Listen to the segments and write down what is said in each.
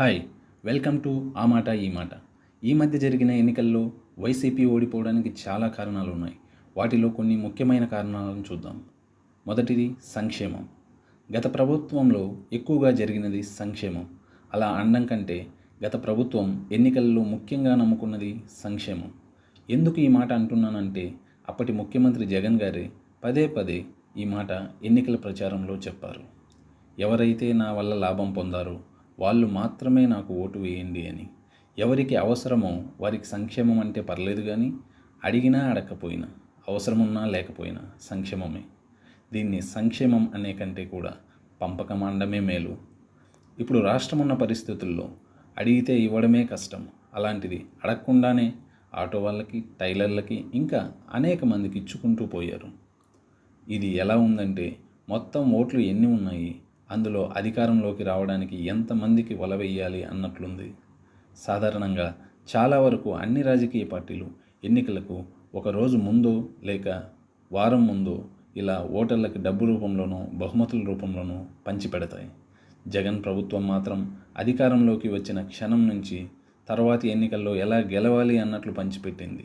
Hi welcome to ఆ మాట ఈ మాట. ఈ మధ్య జరిగిన ఎన్నికల్లో వైసీపీ ఓడిపోవడానికి చాలా కారణాలు ఉన్నాయి. వాటిలో కొన్ని ముఖ్యమైన కారణాలను చూద్దాం. మొదటిది సంక్షేమం. గత ప్రభుత్వంలో ఎక్కువగా జరిగినది సంక్షేమం. అలా అనడం కంటే గత ప్రభుత్వం ఎన్నికల్లో ముఖ్యంగా నమ్ముకున్నది సంక్షేమం. ఎందుకు ఈ మాట అంటున్నానంటే అప్పటి ముఖ్యమంత్రి జగన్ గారే పదే పదే ఈ మాట ఎన్నికల ప్రచారంలో చెప్పారు. ఎవరైతే నా వల్ల లాభం పొందారో వాళ్ళు మాత్రమే నాకు ఓటు వేయండి అని. ఎవరికి అవసరమో వారికి సంక్షేమం అంటే పర్లేదు కానీ అడిగినా అడగకపోయినా అవసరమున్నా లేకపోయినా సంక్షేమమే. దీన్ని సంక్షేమం అనే కంటే కూడా పంపకం అండమే మేలు. ఇప్పుడు రాష్ట్రం ఉన్న పరిస్థితుల్లో అడిగితే ఇవ్వడమే కష్టం. అలాంటిది అడగకుండానే ఆటో వాళ్ళకి టైలర్లకి ఇంకా అనేక మందికి ఇచ్చుకుంటూ పోయారు. ఇది ఎలా ఉందంటే మొత్తం ఓట్లు ఎన్ని ఉన్నాయి? అందులో అధికారంలోకి రావడానికి ఎంతమందికి వల వెయ్యాలి అన్నట్లుంది. సాధారణంగా చాలా వరకు అన్ని రాజకీయ పార్టీలు ఎన్నికలకు ఒక రోజు ముందు లేక వారం ముందు ఇలా ఓటర్లకు డబ్బు రూపంలోనూ బహుమతుల రూపంలోనూ పంచిపెడతాయి. జగన్ ప్రభుత్వం మాత్రం అధికారంలోకి వచ్చిన క్షణం నుంచి తర్వాతి ఎన్నికల్లో ఎలా గెలవాలి అన్నట్లు పంచిపెట్టింది.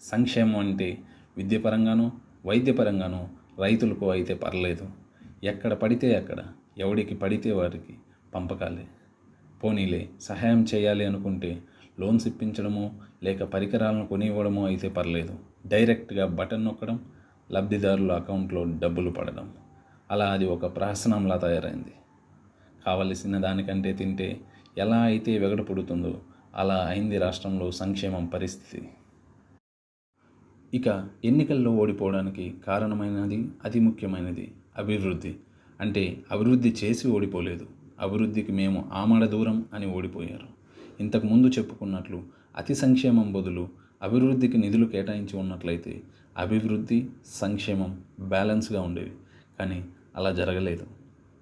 సంక్షేమం అంటే విద్యపరంగానో వైద్యపరంగానో రైతులకు అయితే పర్లేదు. ఎక్కడ పడితే అక్కడ ఎవడికి పడితే వారికి పంపకాలే. పోనీలే సహాయం చేయాలి అనుకుంటే లోన్స్ ఇప్పించడమో లేక పరికరాలను కొనివ్వడమో అయితే పర్లేదు. డైరెక్ట్గా బటన్ నొక్కడం లబ్ధిదారుల అకౌంట్లో డబ్బులు పడడం. అలా అది ఒక ప్రహసనంలా తయారైంది. కావలసిన దానికంటే తింటే ఎలా అయితే వెగడ పుడుతుందో అలా అయింది రాష్ట్రంలో సంక్షేమం పరిస్థితి. ఇక ఎన్నికల్లో ఓడిపోవడానికి కారణమైనది అతి ముఖ్యమైనది అభివృద్ధి. అంటే అభివృద్ధి చేసి ఓడిపోలేదు. అభివృద్ధికి మేము ఆమడ దూరం అని ఓడిపోయారు. ఇంతకుముందు చెప్పుకున్నట్లు అతి సంక్షేమం బదులు అభివృద్ధికి నిధులు కేటాయించి ఉన్నట్లయితే అభివృద్ధి సంక్షేమం బ్యాలెన్స్గా ఉండేవి. కానీ అలా జరగలేదు.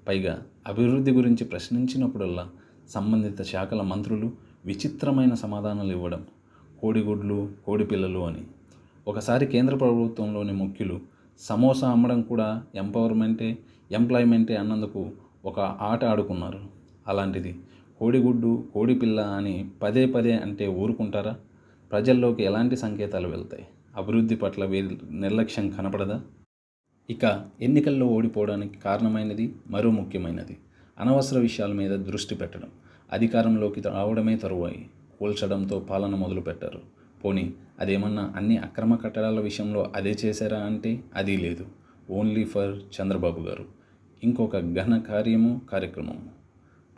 పైగా అభివృద్ధి గురించి ప్రశ్నించినప్పుడల్లా సంబంధిత శాఖల మంత్రులు విచిత్రమైన సమాధానాలు ఇవ్వడం కోడిగుడ్లు కోడిపిల్లలు అని. ఒకసారి కేంద్ర ప్రభుత్వంలోని ముఖ్యులు సమోసా అమ్మడం కూడా ఎంపవర్మెంటే ఎంప్లాయ్మెంటే అన్నందుకు ఒక ఆట ఆడుకున్నారు. అలాంటిది కోడిగుడ్డు కోడిపిల్ల అని పదే పదే అంటే ఊరుకుంటారా? ప్రజల్లోకి ఎలాంటి సంకేతాలు వెళ్తాయి? అభివృద్ధి పట్ల వీరి నిర్లక్ష్యం కనపడదా? ఇక ఎన్నికల్లో ఓడిపోవడానికి కారణమైనది మరో ముఖ్యమైనది అనవసర విషయాల మీద దృష్టి పెట్టడం. అధికారంలోకి రావడమే తరువాయి. కూల్చడంతో పాలన మొదలుపెట్టారు. పోనీ అదేమన్నా అన్ని అక్రమ కట్టడాల విషయంలో అదే చేశారా అంటే అది లేదు. ఓన్లీ ఫర్ చంద్రబాబు గారు. ఇంకొక ఘన కార్యము కార్యక్రమం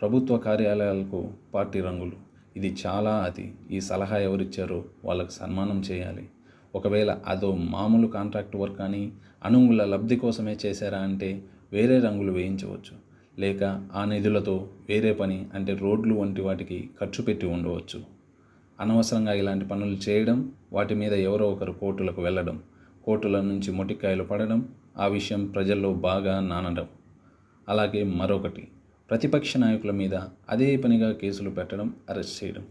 ప్రభుత్వ కార్యాలయాలకు పార్టీ రంగులు. ఇది చాలా అతి. ఈ సలహా ఎవరిచ్చారో వాళ్ళకు సన్మానం చేయాలి. ఒకవేళ అదో మామూలు కాంట్రాక్ట్ వర్క్ అని అణువుల లబ్ధి కోసమే చేశారా అంటే వేరే రంగులు వేయించవచ్చు. లేక ఆ నిధులతో వేరే పని అంటే రోడ్లు వంటి వాటికి ఖర్చు పెట్టి ఉండవచ్చు. అనవసరంగా ఇలాంటి పనులు చేయడం వాటి మీద ఎవరో ఒకరు కోర్టులకు వెళ్ళడం కోర్టుల నుంచి మొటికాయలు పడడం ఆ విషయం ప్రజల్లో బాగా నానడం. అలాగే మరొకటి ప్రతిపక్ష నాయకుల మీద అదే పనిగా కేసులు పెట్టడం అరెస్ట్ చేయడం.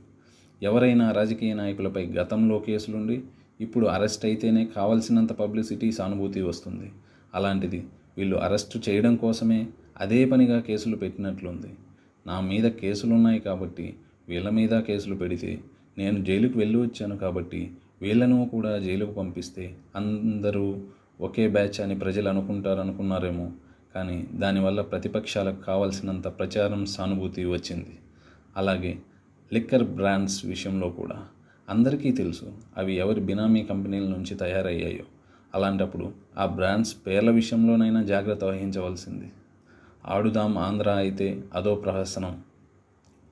ఎవరైనా రాజకీయ నాయకులపై గతంలో కేసులుండి ఇప్పుడు అరెస్ట్ అయితేనే కావలసినంత పబ్లిసిటీ సానుభూతి వస్తుంది. అలాంటిది వీళ్ళు అరెస్టు చేయడం కోసమే అదే పనిగా కేసులు పెట్టినట్లుంది. నా మీద కేసులున్నాయి కాబట్టి వీళ్ళ మీద కేసులు పెడితే నేను జైలుకు వెళ్ళి వచ్చాను కాబట్టి వీళ్ళను కూడా జైలుకు పంపిస్తే అందరూ ఒకే బ్యాచ్ అని ప్రజలు అనుకుంటారు అనుకున్నారేమో కానీ దానివల్ల ప్రతిపక్షాలకు కావాల్సినంత ప్రచారం సానుభూతి వచ్చింది. అలాగే లిక్కర్ బ్రాండ్స్ విషయంలో కూడా. అందరికీ తెలుసు అవి ఎవరి బినామీ కంపెనీల నుంచి తయారయ్యాయో. అలాంటప్పుడు ఆ బ్రాండ్స్ పేర్ల విషయంలోనైనా జాగ్రత్త వహించవలసింది. ఆడుదాం ఆంధ్ర అయితే అదో ప్రహసనం.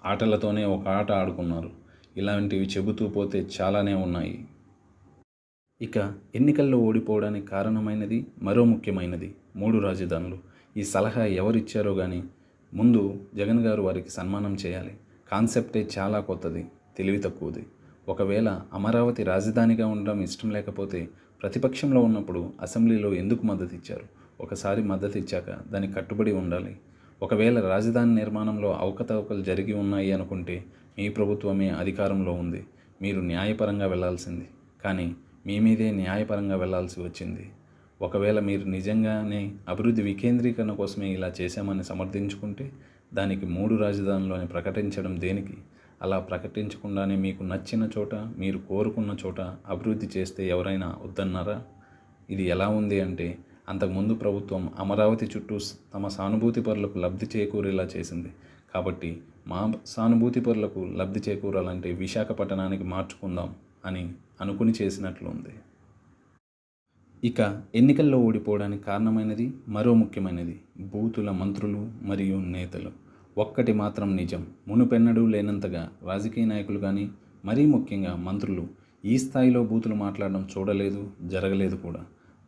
ఆటలతోనే ఒక ఆట ఆడుకున్నారు. ఇలాంటివి చెబుతూ పోతే చాలానే ఉన్నాయి. ఇక ఎన్నికల్లో ఓడిపోవడానికి కారణమైనది మరో ముఖ్యమైనది మూడు రాజధానులు. ఈ సలహా ఎవరిచ్చారో కానీ ముందు జగన్ గారు వారికి సన్మానం చేయాలి. కాన్సెప్టే చాలా కొత్తది తెలివి తక్కువది. ఒకవేళ అమరావతి రాజధానిగా ఉండడం ఇష్టం లేకపోతే ప్రతిపక్షంలో ఉన్నప్పుడు అసెంబ్లీలో ఎందుకు మద్దతు ఇచ్చారు ఒకసారి మద్దతు ఇచ్చాక దానికి కట్టుబడి ఉండాలి. ఒకవేళ రాజధాని నిర్మాణంలో అవకతవకలు జరిగి ఉన్నాయి అనుకుంటే మీ ప్రభుత్వమే అధికారంలో ఉంది. మీరు న్యాయపరంగా వెళ్ళాల్సింది. కానీ మీ మీదే న్యాయపరంగా వెళ్ళాల్సి వచ్చింది. ఒకవేళ మీరు నిజంగానే అభివృద్ధి వికేంద్రీకరణ కోసమే ఇలా చేశామని సమర్థించుకుంటే దానికి మూడు రాజధానులని ప్రకటించడం దేనికి? అలా ప్రకటించకుండానే మీకు నచ్చిన చోట మీరు కోరుకున్న చోట అభివృద్ధి చేస్తే ఎవరైనా వద్దన్నారా? ఇది ఎలా ఉంది అంటే అంతకుముందు ప్రభుత్వం అమరావతి చుట్టూ తమ సానుభూతి పరులకు లబ్ధి చేకూరేలా చేసింది. కాబట్టి మా సానుభూతి పరులకు లబ్ధి చేకూరాలంటే విశాఖపట్టణానికి మార్చుకుందాం అని అనుకుని చేసినట్లు ఉంది. ఇక ఎన్నికల్లో ఓడిపోవడానికి కారణమైనది మరో ముఖ్యమైనది బూతుల మంత్రులు మరియు నేతలు. ఒక్కటి మాత్రం నిజం మునుపెన్నడూ లేనంతగా రాజకీయ నాయకులు కానీ మరీ ముఖ్యంగా మంత్రులు ఈ స్థాయిలో బూతులు మాట్లాడడం చూడలేదు జరగలేదు కూడా.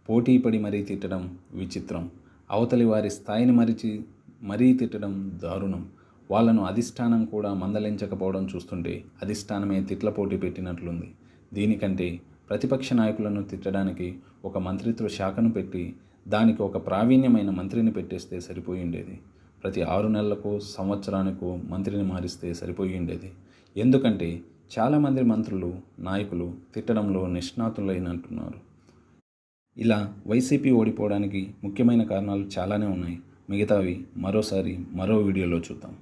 పోటీ పడి మరీ తిట్టడం విచిత్రం. అవతలి వారి స్థాయిని మరిచి మరీ తిట్టడం దారుణం. వాళ్ళను అధిష్టానం కూడా మందలించకపోవడం చూస్తుంటే అధిష్టానమే తిట్ల పోటీ పెట్టినట్లుంది. దీనికంటే ప్రతిపక్ష నాయకులను తిట్టడానికి ఒక మంత్రిత్వ శాఖను పెట్టి దానికి ఒక ప్రావీణ్యమైన మంత్రిని పెట్టేస్తే సరిపోయి ఉండేది ప్రతి ఆరు నెలలకు సంవత్సరానికో మంత్రిని మారిస్తే సరిపోయి ఉండేది ఎందుకంటే చాలామంది మంత్రులు నాయకులు తిట్టడంలో నిష్ణాతులైనట్టున్నారు. ఇలా వైసీపీ ఓడిపోవడానికి ముఖ్యమైన కారణాలు చాలానే ఉన్నాయి. మిగతావి మరోసారి మరో వీడియోలో చూద్దాం.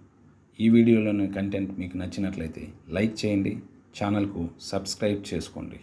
ఈ వీడియోలోని కంటెంట్ మీకు నచ్చినట్లయితే లైక్ చేయండి ఛానల్కు సబ్స్క్రైబ్ చేసుకోండి.